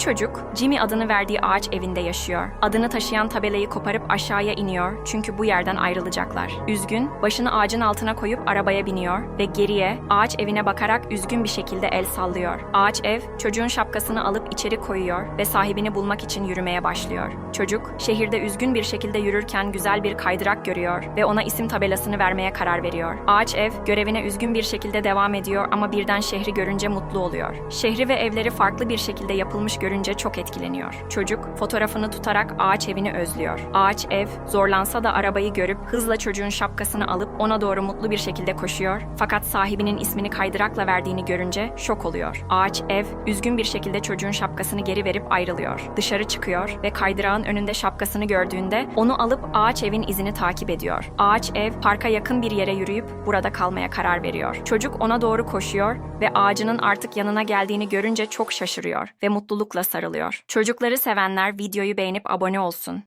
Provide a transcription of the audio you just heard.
çocuk Jimmy adını verdiği ağaç evinde yaşıyor. Adını taşıyan tabelayı koparıp aşağıya iniyor çünkü bu yerden ayrılacaklar. Üzgün, başını ağacın altına koyup arabaya biniyor ve geriye ağaç evine bakarak üzgün bir şekilde el sallıyor. Ağaç ev çocuğun şapkasını alıp içeri koyuyor ve sahibini bulmak için yürümeye başlıyor. Çocuk şehirde üzgün bir şekilde yürürken güzel bir kaydırak görüyor ve ona isim tabelasını vermeye karar veriyor. Ağaç ev görevine üzgün bir şekilde devam ediyor ama birden şehri görünce mutlu oluyor. Şehri ve evleri farklı bir şekilde yapılmış görünce çok etkileniyor. Çocuk fotoğrafını tutarak ağaç evini özlüyor. Ağaç ev zorlansa da arabayı görüp hızla çocuğun şapkasını alıp ona doğru mutlu bir şekilde koşuyor. Fakat sahibinin ismini kaydırakla verdiğini görünce şok oluyor. Ağaç ev üzgün bir şekilde çocuğun şapkasını geri verip ayrılıyor. Dışarı çıkıyor ve kaydırağın önünde şapkasını gördüğünde onu alıp ağaç evin izini takip ediyor. Ağaç ev parka yakın bir yere yürüyüp burada kalmaya karar veriyor. Çocuk ona doğru koşuyor ve ağacının artık yanına geldiğini görünce çok şaşırıyor ve mutlulukla sarılıyor. Çocukları sevenler videoyu beğenip abone olsun.